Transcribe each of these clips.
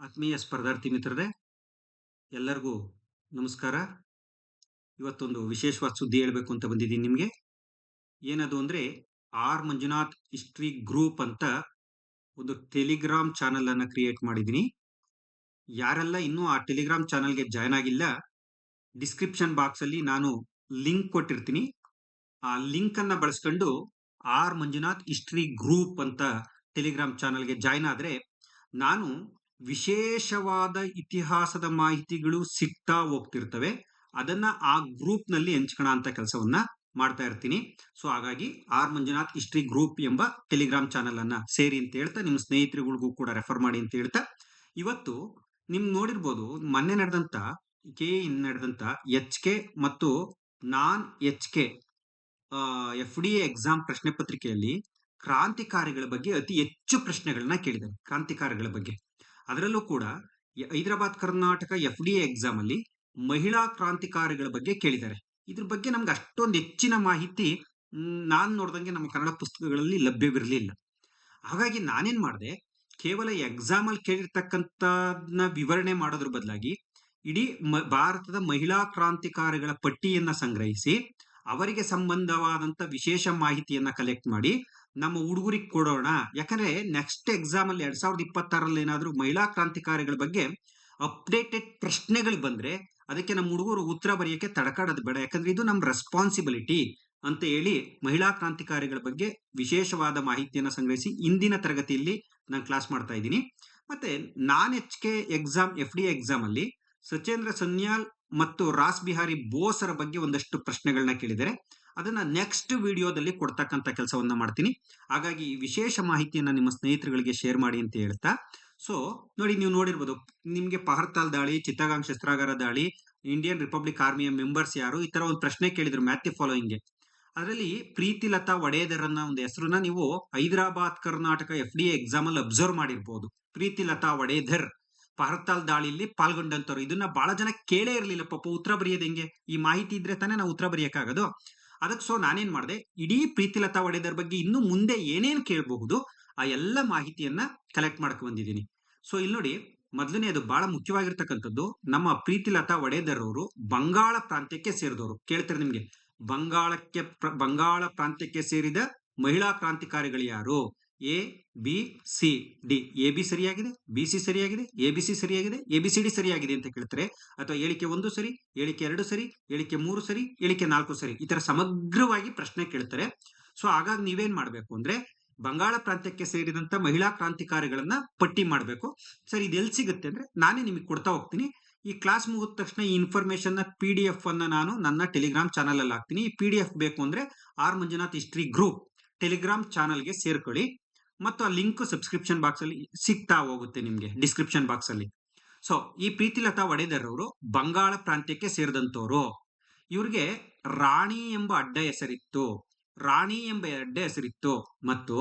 ಆತ್ಮೀಯ ಸ್ಪರ್ಧಾರ್ಥಿ ಮಿತ್ರರೇ, ಎಲ್ಲರಿಗೂ ನಮಸ್ಕಾರ. ಇವತ್ತೊಂದು ವಿಶೇಷವಾದ ಸುದ್ದಿ ಹೇಳಬೇಕು ಅಂತ ಬಂದಿದ್ದೀನಿ ನಿಮಗೆ. ಏನದು ಅಂದರೆ, ಆರ್. ಮಂಜುನಾಥ್ ಹಿಸ್ಟ್ರಿ ಗ್ರೂಪ್ ಅಂತ ಒಂದು ಟೆಲಿಗ್ರಾಮ್ ಚಾನಲನ್ನು ಕ್ರಿಯೇಟ್ ಮಾಡಿದ್ದೀನಿ. ಯಾರೆಲ್ಲ ಇನ್ನೂ ಆ ಟೆಲಿಗ್ರಾಮ್ ಚಾನಲ್ಗೆ ಜಾಯ್ನ್ ಆಗಿಲ್ಲ, ಡಿಸ್ಕ್ರಿಪ್ಷನ್ ಬಾಕ್ಸಲ್ಲಿ ನಾನು ಲಿಂಕ್ ಕೊಟ್ಟಿರ್ತೀನಿ. ಆ ಲಿಂಕನ್ನು ಬಳಸ್ಕೊಂಡು ಆರ್. ಮಂಜುನಾಥ್ ಹಿಸ್ಟ್ರಿ ಗ್ರೂಪ್ ಅಂತ ಟೆಲಿಗ್ರಾಮ್ ಚಾನಲ್ಗೆ ಜಾಯ್ನ್ ಆದರೆ, ನಾನು ವಿಶೇಷವಾದ ಇತಿಹಾಸದ ಮಾಹಿತಿಗಳು ಸಿಗ್ತಾ ಹೋಗ್ತಿರ್ತವೆ. ಅದನ್ನ ಆ ಗ್ರೂಪ್ನಲ್ಲಿ ಹಂಚ್ಕೋಣ ಅಂತ ಕೆಲಸವನ್ನ ಮಾಡ್ತಾ ಇರ್ತೀನಿ. ಸೊ ಹಾಗಾಗಿ ಆರ್ ಮಂಜುನಾಥ್ ಹಿಸ್ಟ್ರಿ ಗ್ರೂಪ್ ಎಂಬ ಟೆಲಿಗ್ರಾಮ್ ಚಾನೆಲ್ ಅನ್ನ ಸೇರಿ ಅಂತ ಹೇಳ್ತಾ, ನಿಮ್ಮ ಸ್ನೇಹಿತರುಗಳಿಗೂ ಕೂಡ ರೆಫರ್ ಮಾಡಿ ಅಂತ ಹೇಳ್ತಾ, ಇವತ್ತು ನಿಮ್ ನೋಡಿರ್ಬೋದು ಮೊನ್ನೆ ನಡೆದಂತ ಕೆ, ಇನ್ ನಡೆದಂತ ಎಚ್ ಕೆ ಮತ್ತು non H K F D exam ಪ್ರಶ್ನೆ ಪತ್ರಿಕೆಯಲ್ಲಿ ಕ್ರಾಂತಿಕಾರಿಗಳ ಬಗ್ಗೆ ಅತಿ ಹೆಚ್ಚು ಪ್ರಶ್ನೆಗಳನ್ನ ಕೇಳಿದ್ದಾರೆ. ಕ್ರಾಂತಿಕಾರಿಗಳ ಬಗ್ಗೆ. ಅದರಲ್ಲೂ ಕೂಡ Hyderabad, Karnataka F D exam ಅಲ್ಲಿ ಮಹಿಳಾ ಕ್ರಾಂತಿಕಾರಿಗಳ ಬಗ್ಗೆ ಕೇಳಿದ್ದಾರೆ. ಇದ್ರ ಬಗ್ಗೆ ನಮ್ಗೆ ಅಷ್ಟೊಂದು ಹೆಚ್ಚಿನ ಮಾಹಿತಿ ನಾನು ನೋಡ್ದಂಗೆ ನಮ್ಮ ಕನ್ನಡ ಪುಸ್ತಕಗಳಲ್ಲಿ ಲಭ್ಯವಿರಲಿಲ್ಲ. ಹಾಗಾಗಿ ನಾನೇನ್ ಮಾಡಿದೆ, ಕೇವಲ ಎಕ್ಸಾಮ್ ಅಲ್ಲಿ ಕೇಳಿರ್ತಕ್ಕಂಥದ್ನ ವಿವರಣೆ ಮಾಡೋದ್ರ ಬದಲಾಗಿ ಇಡೀ ಭಾರತದ ಮಹಿಳಾ ಕ್ರಾಂತಿಕಾರಿಗಳ ಪಟ್ಟಿಯನ್ನ ಸಂಗ್ರಹಿಸಿ, ಅವರಿಗೆ ಸಂಬಂಧವಾದಂತ ವಿಶೇಷ ಮಾಹಿತಿಯನ್ನ ಕಲೆಕ್ಟ್ ಮಾಡಿ ನಮ್ಮ ಹುಡುಗರಿಗೆ ಕೊಡೋಣ. ಯಾಕಂದ್ರೆ ನೆಕ್ಸ್ಟ್ ಎಕ್ಸಾಮ್ ಅಲ್ಲಿ ಎರಡ್ ಸಾವಿರದ ಇಪ್ಪತ್ತಾರಲ್ಲಿ ಏನಾದ್ರು ಮಹಿಳಾ ಕ್ರಾಂತಿಕಾರಿಗಳ ಬಗ್ಗೆ ಅಪ್ಡೇಟೆಡ್ ಪ್ರಶ್ನೆಗಳು ಬಂದ್ರೆ ಅದಕ್ಕೆ ನಮ್ಮ ಹುಡುಗರು ಉತ್ತರ ಬರೆಯಕ್ಕೆ ತಡಕಾಡೋದು ಬೇಡ. ಯಾಕಂದ್ರೆ ಇದು ನಮ್ಮ ರೆಸ್ಪಾನ್ಸಿಬಿಲಿಟಿ ಅಂತ ಹೇಳಿ ಮಹಿಳಾ ಕ್ರಾಂತಿಕಾರಿಗಳ ಬಗ್ಗೆ ವಿಶೇಷವಾದ ಮಾಹಿತಿಯನ್ನು ಸಂಗ್ರಹಿಸಿ ಇಂದಿನ ತರಗತಿಯಲ್ಲಿ ನಾನು ಕ್ಲಾಸ್ ಮಾಡ್ತಾ ಇದ್ದೀನಿ. ಮತ್ತೆ non H K exam F D exam ಅಲ್ಲಿ ಸಚೇಂದ್ರ ಸನ್ಯಾಲ್ ಮತ್ತು ರಾಸ್ ಬಿಹಾರಿ ಬೋಸರ ಬಗ್ಗೆ ಒಂದಷ್ಟು ಪ್ರಶ್ನೆಗಳನ್ನ ಕೇಳಿದರೆ ಅದನ್ನ ನೆಕ್ಸ್ಟ್ ವಿಡಿಯೋದಲ್ಲಿ ಕೊಡ್ತಕ್ಕಂಥ ಕೆಲಸವನ್ನು ಮಾಡ್ತೀನಿ. ಹಾಗಾಗಿ ವಿಶೇಷ ಮಾಹಿತಿಯನ್ನ ನಿಮ್ಮ ಸ್ನೇಹಿತರುಗಳಿಗೆ ಶೇರ್ ಮಾಡಿ ಅಂತ ಹೇಳ್ತಾ. ಸೊ ನೋಡಿ ನೀವು ನೋಡಿರ್ಬೋದು, ನಿಮಗೆ ಪಹರ್ತಾಲ್ ದಾಳಿ, ಚಿತ್ತಗಾಂಗ್ ಶಸ್ತ್ರಾಗಾರ ದಾಳಿ ಇಂಡಿಯನ್ ರಿಪಬ್ಲಿಕ್ ಆರ್ಮಿಯ ಮೆಂಬರ್ಸ್ ಯಾರು, ಈ ಥರ ಒಂದು ಪ್ರಶ್ನೆ ಕೇಳಿದ್ರು ಮ್ಯಾಥ್ಯೂ ಫಾಲೋಯಿಂಗ್ಗೆ ಅದರಲ್ಲಿ ಪ್ರೀತಿಲತಾ ಒಡೆಯದರ್ ಅನ್ನೋ ಒಂದು ಹೆಸರನ್ನ ನೀವು Hyderabad, Karnataka F D exam ಅಲ್ಲಿ ಅಬ್ಸರ್ವ್ ಮಾಡಿರ್ಬೋದು. ಪ್ರೀತಿಲತಾ ಒಡೆಯದರ್ ಪಹರ್ತಾಲ್ ದಾಳಿಯಲ್ಲಿ ಪಾಲ್ಗೊಂಡಂತವ್ರು. ಇದನ್ನ ಬಹಳ ಜನ ಕೇಳೇ ಇರಲಿಲ್ಲ ಪಾಪ, ಉತ್ತರ ಬರೆಯೋದು ಹೆಂಗೆ? ಈ ಮಾಹಿತಿ ಇದ್ರೆ ತಾನೇ ನಾವು ಉತ್ತರ ಬರೆಯಕ್ಕಾಗೋದು. ಅದಕ್ಕೆ ಸೊ ನಾನೇನ್ ಮಾಡಿದೆ? ಇಡೀ ಪ್ರೀತಿಲತಾ ಒಡೆದರ್ ಬಗ್ಗೆ ಇನ್ನು ಮುಂದೆ ಏನೇನು ಕೇಳಬಹುದು, ಆ ಎಲ್ಲ ಮಾಹಿತಿಯನ್ನ ಕಲೆಕ್ಟ್ ಮಾಡ್ಕೊ ಬಂದಿದ್ದೀನಿ. ಸೊ ಇಲ್ಲಿ ನೋಡಿ, ಮೊದಲನೇ ಅದು ಬಹಳ ಮುಖ್ಯವಾಗಿರ್ತಕ್ಕಂಥದ್ದು, ನಮ್ಮ ಪ್ರೀತಿಲತಾ ಒಡೆದರ್ ಅವರು ಬಂಗಾಳ ಪ್ರಾಂತ್ಯಕ್ಕೆ ಸೇರಿದವರು ಕೇಳ್ತಾರೆ ನಿಮ್ಗೆ? ಬಂಗಾಳಕ್ಕೆ ಬಂಗಾಳ ಪ್ರಾಂತ್ಯಕ್ಕೆ ಸೇರಿದ ಮಹಿಳಾ ಕ್ರಾಂತಿಕಾರಿಗಳು ಯಾರು? A B C D A B ಸರಿಯಾಗಿದೆ? ಬಿ ಸಿ ಸರಿಯಾಗಿದೆ? ಎ ಬಿ ಸಿ ಸರಿಯಾಗಿದೆ? ಎ ಬಿ ಸಿ ಡಿ ಸರಿಯಾಗಿದೆ ಅಂತ ಕೇಳ್ತಾರೆ. ಅಥವಾ ಹೇಳಿಕೆ ಒಂದು ಸರಿ, ಹೇಳಿಕೆ ಎರಡು ಸರಿ, ಹೇಳಿಕೆ ಮೂರು ಸರಿ, ಹೇಳಿಕೆ ನಾಲ್ಕು ಸರಿ, ಈ ತರ ಸಮಗ್ರವಾಗಿ ಪ್ರಶ್ನೆ ಕೇಳ್ತಾರೆ. ಸೊ ಹಾಗಾಗಿ ನೀವೇನ್ ಮಾಡ್ಬೇಕು ಅಂದ್ರೆ, ಬಂಗಾಳ ಪ್ರಾಂತ್ಯಕ್ಕೆ ಸೇರಿದಂತ ಮಹಿಳಾ ಕ್ರಾಂತಿಕಾರಿಗಳನ್ನ ಪಟ್ಟಿ ಮಾಡಬೇಕು. ಸರ್ ಇದೆಲ್ಲಿ ಸಿಗುತ್ತೆ ಅಂದ್ರೆ, ನಾನೇ ನಿಮಗೆ ಕೊಡ್ತಾ ಹೋಗ್ತೀನಿ. ಈ ಕ್ಲಾಸ್ ಮುಗಿದ ತಕ್ಷಣ ಈ ಇನ್ಫಾರ್ಮೇಶನ್ನ ಪಿ ಡಿ ಎಫ್ ಅನ್ನ ನಾನು ನನ್ನ ಟೆಲಿಗ್ರಾಮ್ ಚಾನಲ್ ಅಲ್ಲಿ ಹಾಕ್ತೀನಿ. ಈ ಪಿ ಡಿ ಎಫ್ ಬೇಕು ಅಂದ್ರೆ R Manjunath history group Telegram ಚಾನಲ್ಗೆ ಸೇರ್ಕೊಳ್ಳಿ. ಮತ್ತು ಆ ಲಿಂಕ್ ಸಬ್ಸ್ಕ್ರಿಪ್ಷನ್ ಬಾಕ್ಸ್ ಅಲ್ಲಿ ಸಿಗ್ತಾ ಹೋಗುತ್ತೆ ನಿಮ್ಗೆ ಡಿಸ್ಕ್ರಿಪ್ಷನ್ ಬಾಕ್ಸ್ ಅಲ್ಲಿ. ಸೊ ಈ ಪ್ರೀತಿಲತಾ ಒಡೆದರ್ ಅವರು ಬಂಗಾಳ ಪ್ರಾಂತ್ಯಕ್ಕೆ ಸೇರಿದಂತವರು ಇವ್ರಿಗೆ ರಾಣಿ ಎಂಬ ಅಡ್ಡ ಹೆಸರಿತ್ತು. ರಾಣಿ ಎಂಬ ಅಡ್ಡ ಹೆಸರಿತ್ತು. ಮತ್ತು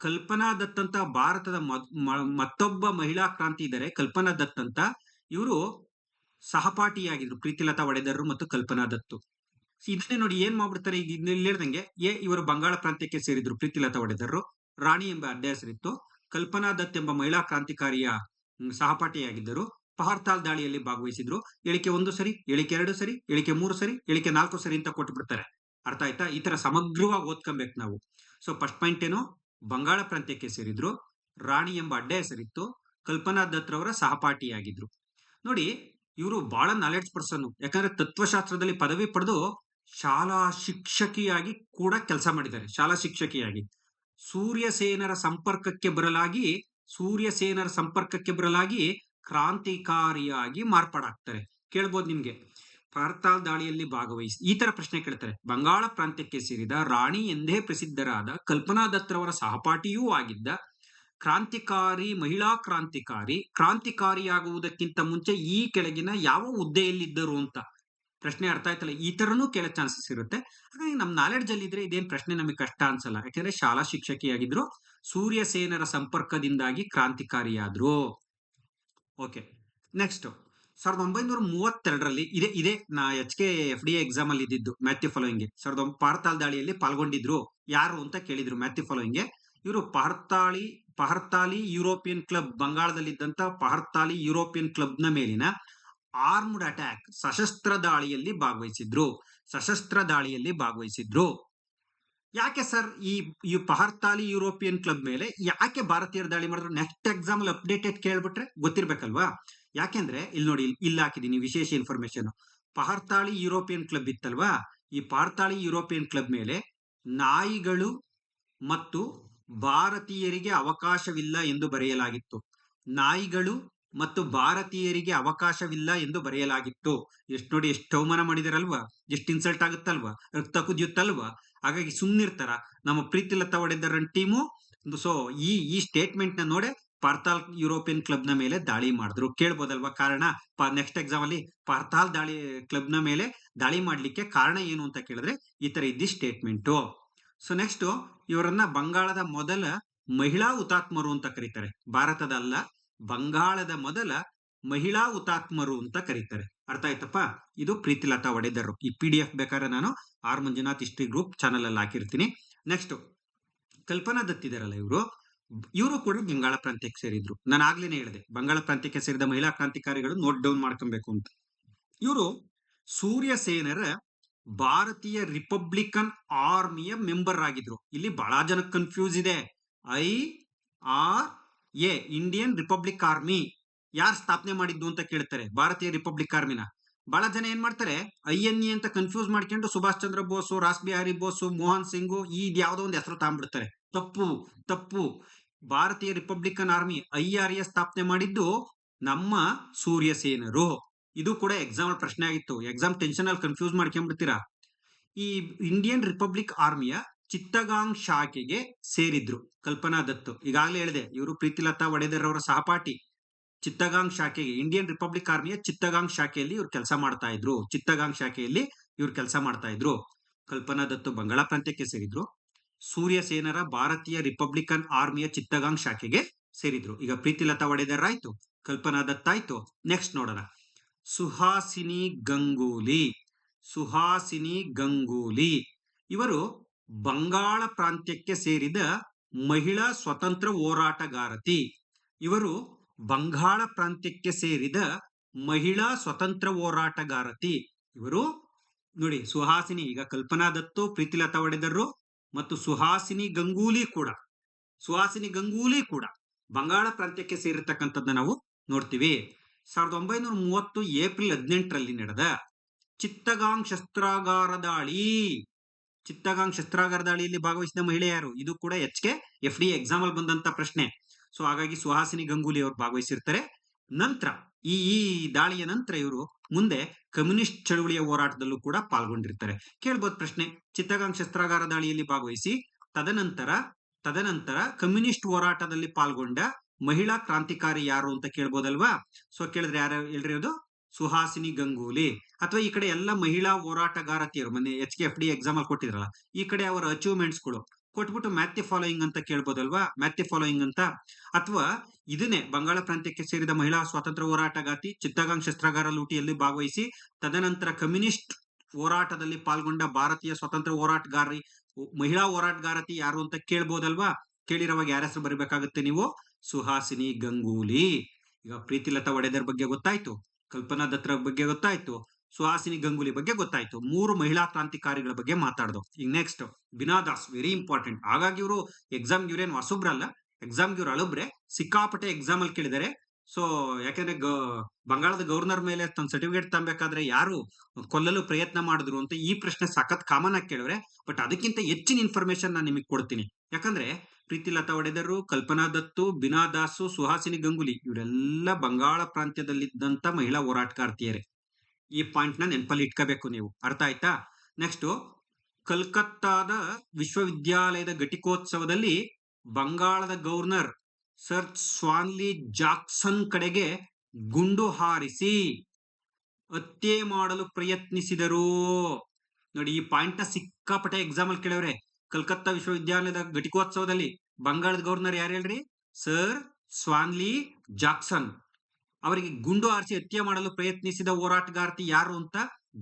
ಕಲ್ಪನಾ ದತ್ ಅಂತ ಭಾರತದ ಮತ್ತೊಬ್ಬ ಮಹಿಳಾ ಕ್ರಾಂತಿ ಇದ್ದಾರೆ ಕಲ್ಪನಾ ದತ್ ಅಂತ. ಇವರು ಸಹಪಾಠಿಯಾಗಿದ್ರು, ಪ್ರೀತಿಲತಾ ಒಡೆದರ್ ಮತ್ತು ಕಲ್ಪನಾ ದತ್ತು. ಇದನ್ನೇ ನೋಡಿ ಏನ್ ಮಾಡ್ಬಿಡ್ತಾರೆ? ಈಗ ಇಲ್ಲಿ ಹೇಳ್ದಂಗೆ ಏ, ಇವರು ಬಂಗಾಳ ಪ್ರಾಂತ್ಯಕ್ಕೆ ಸೇರಿದ್ರು, ಪ್ರೀತಿಲತಾ ವಡೇದರು ರಾಣಿ ಎಂಬ ಅಡ್ಡ ಹೆಸರಿತ್ತು ಕಲ್ಪನಾ ದತ್ ಎಂಬ ಮಹಿಳಾ ಕ್ರಾಂತಿಕಾರಿಯ ಸಹಪಾಠಿಯಾಗಿದ್ದರು. ಪಹರ್ತಾಲ್ ದಾಳಿಯಲ್ಲಿ ಭಾಗವಹಿಸಿದ್ರು. ಹೇಳಿಕೆ ಒಂದು ಸರಿ ಹೇಳಿಕೆ ಎರಡು ಸರಿ ಹೇಳಿಕೆ ಮೂರು ಸರಿ ಹೇಳಿಕೆ ನಾಲ್ಕು ಸರಿ ಅಂತ ಕೊಟ್ಟು ಬಿಡ್ತಾರೆ. ಅರ್ಥ ಆಯ್ತಾ? ಈ ತರ ಸಮಗ್ರವಾಗಿ ಓದ್ಕೊಬೇಕು ನಾವು. ಸೊ ಫಸ್ಟ್ ಪಾಯಿಂಟ್ ಏನು? ಬಂಗಾಳ ಪ್ರಾಂತ್ಯಕ್ಕೆ ಸೇರಿದ್ರು. ರಾಣಿ ಎಂಬ ಅಡ್ಡ ಹೆಸರಿತ್ತು ಕಲ್ಪನಾ ದತ್ ರವರ ಸಹಪಾಠಿಯಾಗಿದ್ರು. ನೋಡಿ, ಇವರು ಬಹಳ ನಾಲೆಡ್ಜ್ ಪರ್ಸನ್ ಯಾಕಂದ್ರೆ ತತ್ವಶಾಸ್ತ್ರದಲ್ಲಿ ಪದವಿ ಪಡೆದು ಶಾಲಾ ಶಿಕ್ಷಕಿಯಾಗಿ ಕೂಡ ಕೆಲಸ ಮಾಡಿದ್ದಾರೆ. ಶಾಲಾ ಶಿಕ್ಷಕಿಯಾಗಿ. ಸೂರ್ಯಸೇನರ ಸಂಪರ್ಕಕ್ಕೆ ಬರಲಾಗಿ, ಸೂರ್ಯಸೇನರ ಸಂಪರ್ಕಕ್ಕೆ ಬರಲಾಗಿ ಕ್ರಾಂತಿಕಾರಿಯಾಗಿ ಮಾರ್ಪಾಡಾಗ್ತಾರೆ. ಕೇಳ್ಬೋದು ನಿಮ್ಗೆ? ಪಾರ್ತಾಲ್ ದಾಳಿಯಲ್ಲಿ ಭಾಗವಹಿಸಿ, ಈ ತರ ಪ್ರಶ್ನೆ ಕೇಳ್ತಾರೆ. ಬಂಗಾಳ ಪ್ರಾಂತ್ಯಕ್ಕೆ ಸೇರಿದ ರಾಣಿ ಎಂದೇ ಪ್ರಸಿದ್ಧರಾದ ಕಲ್ಪನಾ ದತ್ತರವರ ಸಹಪಾಠಿಯೂ ಆಗಿದ್ದ ಕ್ರಾಂತಿಕಾರಿ, ಮಹಿಳಾ ಕ್ರಾಂತಿಕಾರಿ, ಕ್ರಾಂತಿಕಾರಿಯಾಗುವುದಕ್ಕಿಂತ ಮುಂಚೆ ಈ ಕೆಳಗಿನ ಯಾವ ಹುದ್ದೆಯಲ್ಲಿದ್ದರು ಅಂತ ಪ್ರಶ್ನೆ ಅರ್ಥ ಆಯ್ತಲ್ಲ? ಈ ತರನೂ ಕೇಳೋ ಚಾನ್ಸಸ್ ಇರುತ್ತೆ. ಹಾಗಾಗಿ ನಮ್ಮ ನಾಲೆಡ್ಜ್ ಅಲ್ಲಿ ಇದ್ರೆ ಇದೇನ್ ಪ್ರಶ್ನೆ ನಮಗೆ ಕಷ್ಟ ಅನ್ಸಲ್ಲ. ಯಾಕೆಂದ್ರೆ ಶಾಲಾ ಶಿಕ್ಷಕಿಯಾಗಿದ್ರು ಸೂರ್ಯ ಸೇನರ ಸಂಪರ್ಕದಿಂದಾಗಿ ಕ್ರಾಂತಿಕಾರಿಯಾದ್ರು. ಓಕೆ ನೆಕ್ಸ್ಟ್ ಸಾವಿರದ ಒಂಬೈನೂರ ಮೂವತ್ತೆರಡರಲ್ಲಿ ಇದೇ ಇದೇ ನಾ H K F D exam ಅಲ್ಲಿ ಇದ್ದಿದ್ದು ಮ್ಯಾಥ್ಯೂ ಫಾಲೋಯಿಂಗ್ಗೆ ಸಾವಿರದ ಪಾರ್ತಾಲ್ ದಾಳಿಯಲ್ಲಿ ಪಾಲ್ಗೊಂಡಿದ್ರು. ಯಾರು ಅಂತ ಕೇಳಿದ್ರು ಮ್ಯಾಥ್ಯೂ ಫಾಲೋಯಿಂಗ್ಗೆ ಇವರು ಪಹರ್ತಾಳಿ ಪಹರ್ತಾಲಿ ಯುರೋಪಿಯನ್ ಕ್ಲಬ್, ಬಂಗಾಳದಲ್ಲಿದ್ದಂತ ಪಹರ್ತಾಲಿ ಯುರೋಪಿಯನ್ ಕ್ಲಬ್ನ ಮೇಲಿನ ಆರ್ಮ್ಡ್ ಅಟ್ಯಾಕ್ ಸಶಸ್ತ್ರ ದಾಳಿಯಲ್ಲಿ ಭಾಗವಹಿಸಿದ್ರು. ಸಶಸ್ತ್ರ ದಾಳಿಯಲ್ಲಿ ಭಾಗವಹಿಸಿದ್ರು. ಯಾಕೆ ಸರ್ ಈ ಈ ಪಹರ್ತಾಲಿ ಯುರೋಪಿಯನ್ ಕ್ಲಬ್ ಮೇಲೆ ಯಾಕೆ ಭಾರತೀಯರ ದಾಳಿ ಮಾಡಿದ್ರು? ನೆಕ್ಸ್ಟ್ ಎಕ್ಸಾಮ್ ಅಲ್ಲಿ ಅಪ್ಡೇಟೆಡ್ ಕೇಳ್ಬಿಟ್ರೆ ಗೊತ್ತಿರ್ಬೇಕಲ್ವಾ? ಯಾಕೆಂದ್ರೆ ಇಲ್ಲಿ ನೋಡಿ, ಇಲ್ಲಿ ಹಾಕಿದೀನಿ ವಿಶೇಷ ಇನ್ಫಾರ್ಮೇಶನ್ ಪಹರ್ತಾಳಿ ಯುರೋಪಿಯನ್ ಕ್ಲಬ್ ಇತ್ತಲ್ವಾ? ಈ ಪಹರ್ತಾಳಿ ಯುರೋಪಿಯನ್ ಕ್ಲಬ್ ಮೇಲೆ ನಾಯಿಗಳು ಮತ್ತು ಭಾರತೀಯರಿಗೆ ಅವಕಾಶವಿಲ್ಲ ಎಂದು ಬರೆಯಲಾಗಿತ್ತು. ನಾಯಿಗಳು ಮತ್ತು ಭಾರತೀಯರಿಗೆ ಅವಕಾಶವಿಲ್ಲ ಎಂದು ಬರೆಯಲಾಗಿತ್ತು. ಎಷ್ಟು ನೋಡಿ ಎಷ್ಟು ಅವಮಾನ ಮಾಡಿದಾರಲ್ವಾ? ಎಷ್ಟು ಇನ್ಸಲ್ಟ್ ಆಗುತ್ತಲ್ವಾ? ರಕ್ತ ಕುದಿಯುತ್ತಲ್ವಾ? ಹಾಗಾಗಿ ಸುಮ್ನಿರ್ತಾರ. ನಮ್ಮ ಪ್ರೀತಿ ಲತಾ ಒಡೆದರನ್ ಟೀಮು ಸೊ ಈ ಈ ಸ್ಟೇಟ್ಮೆಂಟ್ನ ನೋಡೆ ಪಾರ್ಥಾಲ್ ಯುರೋಪಿಯನ್ ಕ್ಲಬ್ನ ಮೇಲೆ ದಾಳಿ ಮಾಡಿದ್ರು. ಕೇಳ್ಬೋದಲ್ವಾ ಕಾರಣ? ನೆಕ್ಸ್ಟ್ ಎಕ್ಸಾಮ್ ಅಲ್ಲಿ ಪಾರ್ಥಾಲ್ ದಾಳಿ ಕ್ಲಬ್ನ ಮೇಲೆ ದಾಳಿ ಮಾಡಲಿಕ್ಕೆ ಕಾರಣ ಏನು ಅಂತ ಕೇಳಿದ್ರೆ ಈ ತರ ಇದ್ದಿ ಸ್ಟೇಟ್ಮೆಂಟ್ ಸೊ ನೆಕ್ಸ್ಟ್ ಇವರನ್ನ ಬಂಗಾಳದ ಮೊದಲ ಮಹಿಳಾ ಹುತಾತ್ಮರು ಅಂತ ಕರೀತಾರೆ. ಭಾರತದ ಅಲ್ಲ ಬಂಗಾಳದ ಮೊದಲ ಮಹಿಳಾ ಹುತಾತ್ಮರು ಅಂತ ಕರೀತಾರೆ. ಅರ್ಥ ಆಯ್ತಪ್ಪ? ಇದು ಪ್ರೀತಿಲತಾ ಒಡೆದರು ಈ ಪಿ ಡಿ ಎಫ್ ಬೇಕಾದ್ರೆ ನಾನು R Manjunath history group channel ಅಲ್ಲಿ ಹಾಕಿರ್ತೀನಿ. ನೆಕ್ಸ್ಟ್ ಕಲ್ಪನಾ ದತ್ ಇದಾರಲ್ಲ ಇವರು. ಇವರು ಕೂಡ ಬಂಗಾಳ ಪ್ರಾಂತ್ಯಕ್ಕೆ ಸೇರಿದ್ರು. ನಾನು ಆಗ್ಲೇನೆ ಹೇಳಿದೆ, ಬಂಗಾಳ ಪ್ರಾಂತ್ಯಕ್ಕೆ ಸೇರಿದ ಮಹಿಳಾ ಕ್ರಾಂತಿಕಾರಿಗಳು ನೋಟ್ ಡೌನ್ ಮಾಡ್ಕೊಬೇಕು ಅಂತ. ಇವರು ಸೂರ್ಯ ಸೇನರ ಭಾರತೀಯ ರಿಪಬ್ಲಿಕನ್ ಆರ್ಮಿಯ ಮೆಂಬರ್ ಆಗಿದ್ರು. ಇಲ್ಲಿ ಬಹಳ ಜನ ಕನ್ಫ್ಯೂಸ್ ಇದೆ. I, R A, Indian republic army ಯಾರು ಸ್ಥಾಪನೆ ಮಾಡಿದ್ದು ಅಂತ ಕೇಳ್ತಾರೆ, ಭಾರತೀಯ ರಿಪಬ್ಲಿಕ್ ಆರ್ಮಿನ. ಬಹಳ ಜನ ಏನ್ ಮಾಡ್ತಾರೆ, ಐ ಎನ್ ಎ ಅಂತ ಕನ್ಫ್ಯೂಸ್ ಮಾಡ್ಕೊಂಡು ಸುಭಾಷ್ ಚಂದ್ರ ಬೋಸು, ರಾಸ್ ಬಿಹಾರಿ ಬೋಸು, ಮೋಹನ್ ಸಿಂಗು, ಈ ಯಾವ್ದೋ ಒಂದು ಹೆಸರು ತಗೊಂಡ್ಬಿಡ್ತಾರೆ ತಪ್ಪು ತಪ್ಪು. ಭಾರತೀಯ republican army I R A ಸ್ಥಾಪನೆ ಮಾಡಿದ್ದು ನಮ್ಮ ಸೂರ್ಯ ಸೇನರು ಇದು ಕೂಡ ಎಕ್ಸಾಮ್ ಪ್ರಶ್ನೆ ಆಗಿತ್ತು. ಎಕ್ಸಾಮ್ ಟೆನ್ಷನ್ ಅಲ್ಲಿ ಕನ್ಫ್ಯೂಸ್ ಮಾಡ್ಕೊಂಡ್ಬಿಡ್ತೀರಾ? ಈ ಇಂಡಿಯನ್ ರಿಪಬ್ಲಿಕ್ ಆರ್ಮಿಯ ಚಿತ್ತಗಾಂಗ್ ಶಾಖೆಗೆ ಸೇರಿದ್ರು ಕಲ್ಪನಾ ದತ್ತು. ಈಗಾಗಲೇ ಹೇಳಿದೆ, ಇವರು ಪ್ರೀತಿಲತಾ ಒಡೆದರ್ ಅವರ ಸಹಪಾಠಿ. ಚಿತ್ತಗಾಂಗ್ ಶಾಖೆಗೆ, ಇಂಡಿಯನ್ ರಿಪಬ್ಲಿಕ್ ಆರ್ಮಿಯ ಚಿತ್ತಗಾಂಗ್ ಶಾಖೆಯಲ್ಲಿ ಇವ್ರು ಕೆಲಸ ಮಾಡ್ತಾ ಇದ್ರು. ಚಿತ್ತಗಾಂಗ್ ಶಾಖೆಯಲ್ಲಿ ಇವ್ರು ಕೆಲಸ ಮಾಡ್ತಾ ಇದ್ರು. ಕಲ್ಪನಾ ದತ್ತು ಬಂಗಾಳ ಪ್ರಾಂತ್ಯಕ್ಕೆ ಸೇರಿದ್ರು. ಸೂರ್ಯ ಸೇನರ ಭಾರತೀಯ ರಿಪಬ್ಲಿಕನ್ ಆರ್ಮಿಯ ಚಿತ್ತಗಾಂಗ್ ಶಾಖೆಗೆ ಸೇರಿದ್ರು. ಈಗ ಪ್ರೀತಿಲತಾ ಒಡೆದರ್ ಆಯ್ತು, ಕಲ್ಪನಾ ದತ್ತ ಆಯ್ತು. ನೆಕ್ಸ್ಟ್ ನೋಡೋಣ. ಸುಹಾಸಿನಿ ಗಂಗೂಲಿ ಸುಹಾಸಿನಿ ಗಂಗೂಲಿ. ಇವರು ಬಂಗಾಳ ಪ್ರಾಂತ್ಯಕ್ಕೆ ಸೇರಿದ ಮಹಿಳಾ ಸ್ವತಂತ್ರ ಹೋರಾಟಗಾರತಿ. ಇವರು ಬಂಗಾಳ ಪ್ರಾಂತ್ಯಕ್ಕೆ ಸೇರಿದ ಮಹಿಳಾ ಸ್ವತಂತ್ರ ಹೋರಾಟಗಾರತಿ. ಇವರು ನೋಡಿ ಸುಹಾಸಿನಿ, ಈಗ ಕಲ್ಪನಾ ದತ್ತು ಪ್ರೀತಿಲತಾ ಒಡೆದರು ಮತ್ತು ಸುಹಾಸಿನಿ ಗಂಗೂಲಿ ಕೂಡ. ಸುಹಾಸಿನಿ ಗಂಗೂಲಿ ಕೂಡ ಬಂಗಾಳ ಪ್ರಾಂತ್ಯಕ್ಕೆ ಸೇರಿರ್ತಕ್ಕಂಥದ್ದನ್ನ ನಾವು ನೋಡ್ತೀವಿ. ಸಾವಿರದ ಒಂಬೈನೂರ ಮೂವತ್ತು ಏಪ್ರಿಲ್ ಹದಿನೆಂಟರಲ್ಲಿ ನಡೆದ ಚಿತ್ತಗಾಂಗ್ ಶಸ್ತ್ರಾಗಾರ ದಾಳಿ. ಚಿತ್ತಗಾಂಗ್ ಶಸ್ತ್ರಾಗಾರ ದಾಳಿಯಲ್ಲಿ ಭಾಗವಹಿಸಿದ ಮಹಿಳೆ ಯಾರು? ಇದು ಕೂಡ H K F D exam ಅಲ್ಲಿ ಬಂದಂತ ಪ್ರಶ್ನೆ. ಸೊ ಹಾಗಾಗಿ ಸುಹಾಸಿನಿ ಗಂಗೂಲಿ ಅವರು ಭಾಗವಹಿಸಿರ್ತಾರೆ. ನಂತರ ಈ ಈ ದಾಳಿಯ ನಂತರ ಇವರು ಮುಂದೆ ಕಮ್ಯುನಿಸ್ಟ್ ಚಳುವಳಿಯ ಹೋರಾಟದಲ್ಲೂ ಕೂಡ ಪಾಲ್ಗೊಂಡಿರ್ತಾರೆ. ಕೇಳ್ಬೋದು ಪ್ರಶ್ನೆ. ಚಿತ್ತಗಾಂಗ್ ಶಸ್ತ್ರಾಗಾರ ದಾಳಿಯಲ್ಲಿ ಭಾಗವಹಿಸಿ ತದನಂತರ ತದನಂತರ ಕಮ್ಯುನಿಸ್ಟ್ ಹೋರಾಟದಲ್ಲಿ ಪಾಲ್ಗೊಂಡ ಮಹಿಳಾ ಕ್ರಾಂತಿಕಾರಿ ಯಾರು ಅಂತ ಕೇಳ್ಬೋದಲ್ವಾ? ಸೊ ಕೇಳಿದ್ರೆ ಯಾರು ಹೇಳ್ರಿ ಅದು ಸುಹಾಸಿನಿ ಗಂಗೂಲಿ ಅಥವಾ ಈ ಕಡೆ ಎಲ್ಲ ಮಹಿಳಾ ಹೋರಾಟಗಾರತಿಯರು, ಮೊನ್ನೆ H K F D exam ಅಲ್ಲಿ ಕೊಟ್ಟಿದ್ರಲ್ಲ, ಈ ಕಡೆ ಅವರ ಅಚೀವ್ಮೆಂಟ್ಸ್ಗಳು ಕೊಟ್ಬಿಟ್ಟು ಮ್ಯಾಥ್ಯ ಫಾಲೋಯಿಂಗ್ ಅಂತ ಕೇಳ್ಬೋದಲ್ವಾ? ಮ್ಯಾಥ್ಯ ಫಾಲೋಯಿಂಗ್ ಅಂತ? ಅಥವಾ ಇದನ್ನೇ ಬಂಗಾಳ ಪ್ರಾಂತ್ಯಕ್ಕೆ ಸೇರಿದ ಮಹಿಳಾ ಸ್ವಾತಂತ್ರ್ಯ ಹೋರಾಟಗಾತಿ ಚಿತ್ತಗಾಂಗ್ ಶಸ್ತ್ರಾಗಾರ ಲೂಟಿಯಲ್ಲಿ ಭಾಗವಹಿಸಿ, ತದನಂತರ ಕಮ್ಯುನಿಸ್ಟ್ ಹೋರಾಟದಲ್ಲಿ ಪಾಲ್ಗೊಂಡ ಭಾರತೀಯ ಸ್ವಾತಂತ್ರ್ಯ ಹೋರಾಟಗಾರಿ ಮಹಿಳಾ ಹೋರಾಟಗಾರತಿ ಯಾರು ಅಂತ ಕೇಳ್ಬೋದಲ್ವಾ? ಕೇಳಿರೋವಾಗ ಯಾರ ಹೆಸರು ಬರಬೇಕಾಗುತ್ತೆ ನೀವು? ಸುಹಾಸಿನಿ ಗಂಗೂಲಿ. ಈಗ ಪ್ರೀತಿಲತಾ ಒಡೆದರ್ ಬಗ್ಗೆ ಗೊತ್ತಾಯ್ತು. ಕಲ್ಪನಾ ದತ್ತರ ಬಗ್ಗೆ ಗೊತ್ತಾಯ್ತು. ಸುಹಾಸಿನಿ ಗಂಗೂಲಿ ಬಗ್ಗೆ ಗೊತ್ತಾಯ್ತು. ಮೂರು ಮಹಿಳಾ ಕ್ರಾಂತಿಕಾರಿಗಳ ಬಗ್ಗೆ ಮಾತಾಡ್ದು. ಈಗ ನೆಕ್ಸ್ಟ್ ಬಿನಾದಾಸ್ ವೆರಿ ಇಂಪಾರ್ಟೆಂಟ್ ಹಾಗಾಗಿ ಇವರು ಎಕ್ಸಾಮ್ ಇವ್ರೇನು ಹೊಸಬ್ರಲ್ಲ? ಎಕ್ಸಾಮ್ ಇವ್ರು ಅಳುಬ್ರೆ, ಸಿಕ್ಕಾಪಟ್ಟೆ ಎಕ್ಸಾಮ್ ಅಲ್ಲಿ ಕೇಳಿದ್ದಾರೆ ಸೊ ಯಾಕಂದ್ರೆ ಬಂಗಾಳದ ಗವರ್ನರ್ ಮೇಲೆ ತನ್ನ ಸರ್ಟಿಫಿಕೇಟ್ ತಂಬೇಕಾದ್ರೆ ಯಾರು ಕೊಲ್ಲಲು ಪ್ರಯತ್ನ ಮಾಡಿದ್ರು ಅಂತ ಈ ಪ್ರಶ್ನೆ ಸಖತ್ ಕಾಮನ್ ಆಗಿ ಕೇಳಿದ್ರೆ ಬಟ್ ಅದಕ್ಕಿಂತ ಹೆಚ್ಚಿನ ಇನ್ಫಾರ್ಮೇಶನ್ ನಾನು ನಿಮಗೆ ಕೊಡ್ತೀನಿ. ಯಾಕಂದ್ರೆ ಪ್ರೀತಿಲತಾ ಒಡೆದರು, ಕಲ್ಪನಾ ದತ್ತು, ಬಿನಾ ದಾಸು, ಸುಹಾಸಿನಿ ಗಂಗುಲಿ ಇವರೆಲ್ಲ ಬಂಗಾಳ ಪ್ರಾಂತ್ಯದಲ್ಲಿದ್ದಂತ ಮಹಿಳಾ ಹೋರಾಟಗಾರ್ತಿಯರೇ. ಈ ಪಾಯಿಂಟ್ನ ನೆನಪಲ್ಲಿ ಇಟ್ಕೋಬೇಕು ನೀವು. ಅರ್ಥ ಆಯ್ತಾ? ನೆಕ್ಸ್ಟ್ ಕಲ್ಕತ್ತಾದ ವಿಶ್ವವಿದ್ಯಾಲಯದ ಘಟಿಕೋತ್ಸವದಲ್ಲಿ ಬಂಗಾಳದ ಗವರ್ನರ್ ಸರ್ ಸ್ವಾನ್ಲಿ ಜಾಕ್ಸನ್ ಕಡೆಗೆ ಗುಂಡು ಹಾರಿಸಿ ಹತ್ಯೆ ಮಾಡಲು ಪ್ರಯತ್ನಿಸಿದರು. ನೋಡಿ, ಈ ಪಾಯಿಂಟ್ನ ಸಿಕ್ಕಾಪಟ್ಟೆ ಎಕ್ಸಾಮ್ ಅಲ್ಲಿ ಕೇಳವ್ರೆ ಕಲ್ಕತ್ತಾ ವಿಶ್ವವಿದ್ಯಾಲಯದ ಘಟಿಕೋತ್ಸವದಲ್ಲಿ ಬಂಗಾಳದ ಗವರ್ನರ್ ಯಾರು ಹೇಳ್ರಿ? Sir Stanley Jackson. ಅವರಿಗೆ ಗುಂಡು ಹಾರಿಸಿ ಹತ್ಯೆ ಮಾಡಲು ಪ್ರಯತ್ನಿಸಿದ ಹೋರಾಟಗಾರ್ತಿ ಯಾರು ಅಂತ?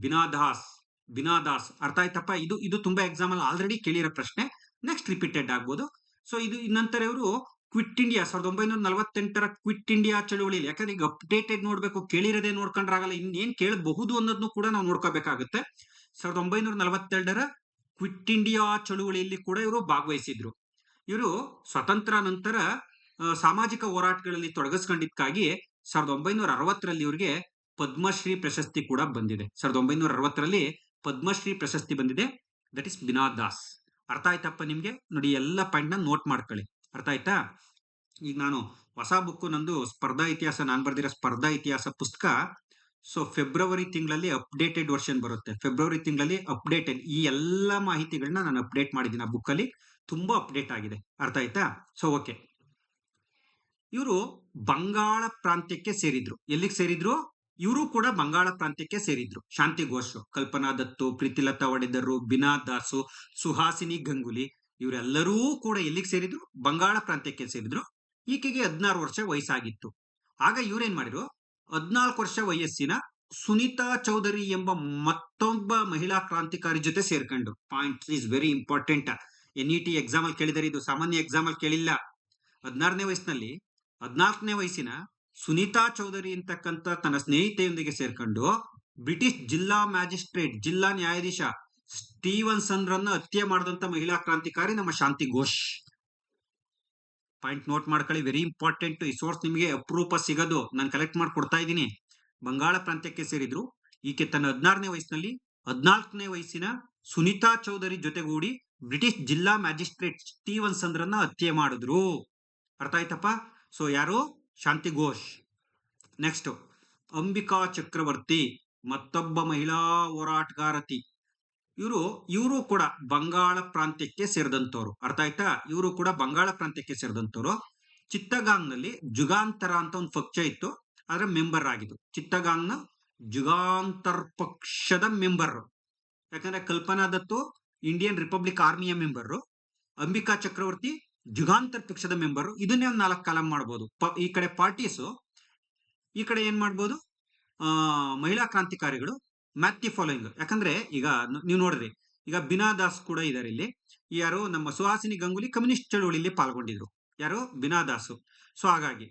ಬಿನಾದಾಸ್ ಬಿನಾದಾಸ್ ಅರ್ಥ ಆಯ್ತಪ್ಪ? ಇದು ಇದು ತುಂಬಾ ಎಕ್ಸಾಮ್ ಅಲ್ಲಿ ಆಲ್ರೆಡಿ ಕೇಳಿರೋ ಪ್ರಶ್ನೆ. ನೆಕ್ಸ್ಟ್ ರಿಪೀಟೆಡ್ ಆಗ್ಬೋದು. ಸೊ ಇದು ನಂತರ ಇವರು ಕ್ವಿಟ್ ಇಂಡಿಯಾ ಸಾವಿರದ ಒಂಬೈನೂರ ನಲವತ್ತೆಂಟರ ಕ್ವಿಟ್ ಇಂಡಿಯಾ ಚಳುವಳಿಯಲ್ಲಿ. ಯಾಕಂದ್ರೆ ಈಗ ಅಪ್ಡೇಟೆಡ್ ನೋಡ್ಬೇಕು, ಕೇಳಿರೋದೇ ನೋಡ್ಕೊಂಡ್ರಾಗಲ್ಲ. ಇನ್ನೇನ್ ಕೇಳಬಹುದು ಅನ್ನೋದನ್ನು ಕೂಡ ನಾವು ನೋಡ್ಕೋಬೇಕಾಗುತ್ತೆ. ಸಾವಿರದ ಒಂಬೈನೂರ ನಲವತ್ತೆರಡರ ಕ್ವಿಟ್ ಇಂಡಿಯಾ ಚಳುವಳಿಯಲ್ಲಿ ಕೂಡ ಇವರು ಭಾಗವಹಿಸಿದ್ರು. ಇವರು ಸ್ವತಂತ್ರ ನಂತರ ಸಾಮಾಜಿಕ ಹೋರಾಟಗಳಲ್ಲಿ ತೊಡಗಿಸ್ಕೊಂಡಿದ್ದಕ್ಕಾಗಿ ಸಾವಿರದ ಒಂಬೈನೂರ ಅರವತ್ತರಲ್ಲಿ ಇವರಿಗೆ ಪದ್ಮಶ್ರೀ ಪ್ರಶಸ್ತಿ ಕೂಡ ಬಂದಿದೆ. ಸಾವಿರದ ಒಂಬೈನೂರ ಅರವತ್ತರಲ್ಲಿ ಪದ್ಮಶ್ರೀ ಪ್ರಶಸ್ತಿ ಬಂದಿದೆ. ದಟ್ ಇಸ್ ಬಿನಾ ದಾಸ್ ಅರ್ಥ ಆಯ್ತಪ್ಪ ನಿಮ್ಗೆ? ನೋಡಿ, ಎಲ್ಲ ಪಾಯಿಂಟ್ನ ನೋಟ್ ಮಾಡ್ಕೊಳ್ಳಿ. ಅರ್ಥ ಆಯ್ತಾ? ಈಗ ನಾನು ಹೊಸ ಬುಕ್ ನಂದು ಸ್ಪರ್ಧಾ ಇತಿಹಾಸ, ನಾನು ಬರೆದಿರೋ ಸ್ಪರ್ಧಾ ಇತಿಹಾಸ ಪುಸ್ತಕ ಸೊ ಫೆಬ್ರವರಿ ತಿಂಗಳಲ್ಲಿ ಅಪ್ಡೇಟೆಡ್ ವರ್ಷನ್ ಬರುತ್ತೆ. ಫೆಬ್ರವರಿ ತಿಂಗಳಲ್ಲಿ ಅಪ್ಡೇಟೆಡ್ ಈ ಎಲ್ಲ ಮಾಹಿತಿಗಳನ್ನ ನಾನು ಅಪ್ಡೇಟ್ ಮಾಡಿದ್ದೀನಿ ಆ ಬುಕ್ ಅಲ್ಲಿ. ತುಂಬಾ ಅಪ್ಡೇಟ್ ಆಗಿದೆ. ಅರ್ಥ ಆಯ್ತಾ? ಸೊ ಓಕೆ ಇವರು ಬಂಗಾಳ ಪ್ರಾಂತ್ಯಕ್ಕೆ ಸೇರಿದ್ರು. ಎಲ್ಲಿಗೆ ಸೇರಿದ್ರು? ಇವರು ಕೂಡ ಬಂಗಾಳ ಪ್ರಾಂತ್ಯಕ್ಕೆ ಸೇರಿದ್ರು. ಶಾಂತಿ ಘೋಷ್, ಕಲ್ಪನಾ ದತ್ತು, ಪ್ರೀತಿಲತಾ ಒಡೆದರು, ಬಿನಾ ದಾಸು, ಸುಹಾಸಿನಿ ಗಂಗುಲಿ ಇವರೆಲ್ಲರೂ ಕೂಡ ಎಲ್ಲಿಗೆ ಸೇರಿದ್ರು? ಬಂಗಾಳ ಪ್ರಾಂತ್ಯಕ್ಕೆ ಸೇರಿದ್ರು. ಈಕೆಗೆ ಹದಿನಾರು ವರ್ಷ ವಯಸ್ಸಾಗಿತ್ತು. ಆಗ ಇವ್ರೇನ್ ಮಾಡಿದ್ರು? ಹದಿನಾಲ್ಕು ವರ್ಷ ವಯಸ್ಸಿನ ಸುನೀತಾ ಚೌಧರಿ ಎಂಬ ಮತ್ತೊಬ್ಬ ಮಹಿಳಾ ಕ್ರಾಂತಿಕಾರಿ ಜೊತೆ ಸೇರ್ಕೊಂಡು. Point is very important N E T exam ಅಲ್ಲಿ ಕೇಳಿದರೆ ಇದು ಸಾಮಾನ್ಯ ಎಕ್ಸಾಮ್ ಅಲ್ಲಿ ಕೇಳಿಲ್ಲ. ಹದಿನಾರನೇ ವಯಸ್ಸಿನಲ್ಲಿ, ಹದಿನಾಲ್ಕನೇ ವಯಸ್ಸಿನ ಸುನೀತಾ ಚೌಧರಿ ಅಂತಕ್ಕಂಥ ತನ್ನ ಸ್ನೇಹಿತೆಯೊಂದಿಗೆ ಸೇರ್ಕೊಂಡು ಬ್ರಿಟಿಷ್ ಜಿಲ್ಲಾ ಮ್ಯಾಜಿಸ್ಟ್ರೇಟ್, ಜಿಲ್ಲಾ ನ್ಯಾಯಾಧೀಶ ಸ್ಟೀವನ್ಸನ್ ರನ್ನ ಹತ್ಯೆ ಮಾಡಿದಂತ ಮಹಿಳಾ ಕ್ರಾಂತಿಕಾರಿ ನಮ್ಮ ಶಾಂತಿ ಘೋಷ್. ಪಾಯಿಂಟ್ ನೋಟ್ ಮಾಡ್ಕೊಳ್ಳಿ. ವೆರಿ ಇಂಪಾರ್ಟೆಂಟ್ ಈ ಸೋರ್ಸ್ ನಿಮಗೆ ಅಪರೂಪ ಸಿಗೋದು ನಾನು ಕಲೆಕ್ಟ್ ಮಾಡಿ ಕೊಡ್ತಾ ಇದ್ದೀನಿ. ಬಂಗಾಳ ಪ್ರಾಂತ್ಯಕ್ಕೆ ಸೇರಿದ್ರು. ಈಕೆ ತನ್ನ ಹದಿನಾರನೇ ವಯಸ್ಸಿನಲ್ಲಿ ಹದಿನಾಲ್ಕನೇ ವಯಸ್ಸಿನ ಸುನೀತಾ ಚೌಧರಿ ಜೊತೆಗೂಡಿ ಬ್ರಿಟಿಷ್ ಜಿಲ್ಲಾ ಮ್ಯಾಜಿಸ್ಟ್ರೇಟ್ ಸ್ಟೀವನ್ ಸಂದ್ರನ್ನ ಹತ್ಯೆ ಮಾಡಿದ್ರು. ಅರ್ಥ ಆಯ್ತಪ್ಪ? ಸೊ ಯಾರು? ಶಾಂತಿ ಘೋಷ್. ನೆಕ್ಸ್ಟ್ ಅಂಬಿಕಾ ಚಕ್ರವರ್ತಿ. ಮತ್ತೊಬ್ಬ ಮಹಿಳಾ ಹೋರಾಟಗಾರತಿ. ಇವರು ಇವರು ಕೂಡ ಬಂಗಾಳ ಪ್ರಾಂತ್ಯಕ್ಕೆ ಸೇರಿದಂತವ್ರು. ಅರ್ಥ ಆಯ್ತಾ? ಇವರು ಕೂಡ ಬಂಗಾಳ ಪ್ರಾಂತ್ಯಕ್ಕೆ ಸೇರಿದಂತವ್ರು. ಚಿತ್ತಗಾಂಗ್ನಲ್ಲಿ ಜುಗಾಂತರ ಅಂತ ಒಂದು ಪಕ್ಷ ಇತ್ತು. ಅದರ ಮೆಂಬರ್ ಆಗಿದ್ದು. ಚಿತ್ತಗಾಂಗ್ನ ಜುಗಾಂತರ್ ಪಕ್ಷದ ಮೆಂಬರ್. ಯಾಕಂದ್ರೆ ಕಲ್ಪನಾ ದತ್ತು ಇಂಡಿಯನ್ ರಿಪಬ್ಲಿಕ್ ಆರ್ಮಿಯ ಮೆಂಬರು. ಅಂಬಿಕಾ ಚಕ್ರವರ್ತಿ ಜುಗಾಂತರ್ ಪಕ್ಷದ ಮೆಂಬರು. ಇದನ್ನೇ ಒಂದು ನಾಲ್ಕು ಕಾಲಂ ಮಾಡ್ಬೋದು. ಈ ಕಡೆ ಪಾರ್ಟೀಸು. ಈ ಕಡೆ ಏನ್ ಮಾಡ್ಬೋದು? ಮಹಿಳಾ ಕ್ರಾಂತಿಕಾರಿಗಳು. ಮ್ಯಾಥಿ ಫಾಲೋಯಿಂಗ್ ಯಾಕಂದ್ರೆ ಈಗ ನೀವು ನೋಡ್ರಿ ಈಗ ಬಿನಾ ದಾಸ್ ಕೂಡ ಇದಾರೆ ಇಲ್ಲಿ. ಯಾರು ನಮ್ಮ ಸುಹಾಸಿನಿ ಗಂಗೂಲಿ ಕಮ್ಯುನಿಸ್ಟ್ ಚಳುವಳಿಯಲ್ಲಿ ಪಾಲ್ಗೊಂಡಿದ್ರು. ಯಾರು? ಬಿನಾ ದಾಸು ಸೊ ಹಾಗಾಗಿ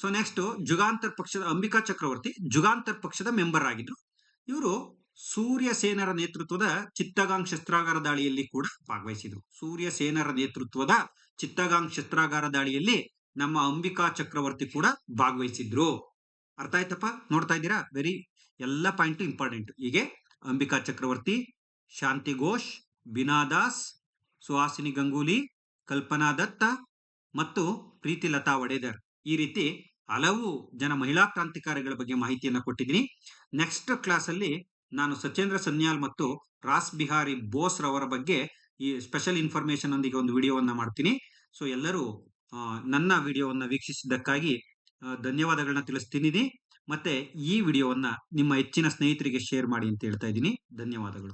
ಸೊ ನೆಕ್ಸ್ಟ್ ಜುಗಾಂತರ್ ಪಕ್ಷದ ಅಂಬಿಕಾ ಚಕ್ರವರ್ತಿ ಜುಗಾಂತರ್ ಪಕ್ಷದ ಮೆಂಬರ್ ಆಗಿದ್ರು. ಇವರು ಸೂರ್ಯ ಸೇನರ ನೇತೃತ್ವದ ಚಿತ್ತಗಾಂಗ್ ಶಸ್ತ್ರಾಗಾರ ದಾಳಿಯಲ್ಲಿ ಕೂಡ ಭಾಗವಹಿಸಿದ್ರು. ಸೂರ್ಯ ಸೇನರ ನೇತೃತ್ವದ ಚಿತ್ತಗಾಂಗ್ ಶಸ್ತ್ರಾಗಾರ ದಾಳಿಯಲ್ಲಿ ನಮ್ಮ ಅಂಬಿಕಾ ಚಕ್ರವರ್ತಿ ಕೂಡ ಭಾಗವಹಿಸಿದ್ರು. ಅರ್ಥ ಆಯ್ತಪ್ಪ? ನೋಡ್ತಾ ಇದ್ದೀರಾ? ವೆರಿ ಎಲ್ಲ ಪಾಯಿಂಟ್ ಇಂಪಾರ್ಟೆಂಟ್. ಹೀಗೆ ಅಂಬಿಕಾ ಚಕ್ರವರ್ತಿ, ಶಾಂತಿ ಘೋಷ್ ಬಿನಾದಾಸ್ ಸುಹಾಸಿನಿ ಗಂಗೂಲಿ, ಕಲ್ಪನಾ ದತ್ತ ಮತ್ತು ಪ್ರೀತಿ ಲತಾ ಒಡೆದರ್ ಈ ರೀತಿ ಹಲವು ಜನ ಮಹಿಳಾ ಕ್ರಾಂತಿಕಾರಿಗಳ ಬಗ್ಗೆ ಮಾಹಿತಿಯನ್ನು ಕೊಟ್ಟಿದ್ದೀನಿ. ನೆಕ್ಸ್ಟ್ ಕ್ಲಾಸಲ್ಲಿ ನಾನು ಸಚೇಂದ್ರ ಸನ್ಯಾಲ್ ಮತ್ತು ರಾಸ್ ಬಿಹಾರಿ ಬೋಸ್ ರವರ ಬಗ್ಗೆ ಈ ಸ್ಪೆಷಲ್ ಇನ್ಫಾರ್ಮೇಶನ್ ಒಂದಿಗೆ ಒಂದು ವಿಡಿಯೋವನ್ನು ಮಾಡ್ತೀನಿ. ಸೊ ಎಲ್ಲರೂ ನನ್ನ ವಿಡಿಯೋವನ್ನು ವೀಕ್ಷಿಸಿದ್ದಕ್ಕಾಗಿ ಧನ್ಯವಾದಗಳನ್ನ ತಿಳಿಸ್ತೀನಿ ಮತ್ತೆ ಈ ವಿಡಿಯೋವನ್ನ ನಿಮ್ಮ ಹೆಚ್ಚಿನ ಸ್ನೇಹಿತರಿಗೆ ಶೇರ್ ಮಾಡಿ ಅಂತ ಹೇಳ್ತಾ ಇದ್ದೀನಿ. ಧನ್ಯವಾದಗಳು.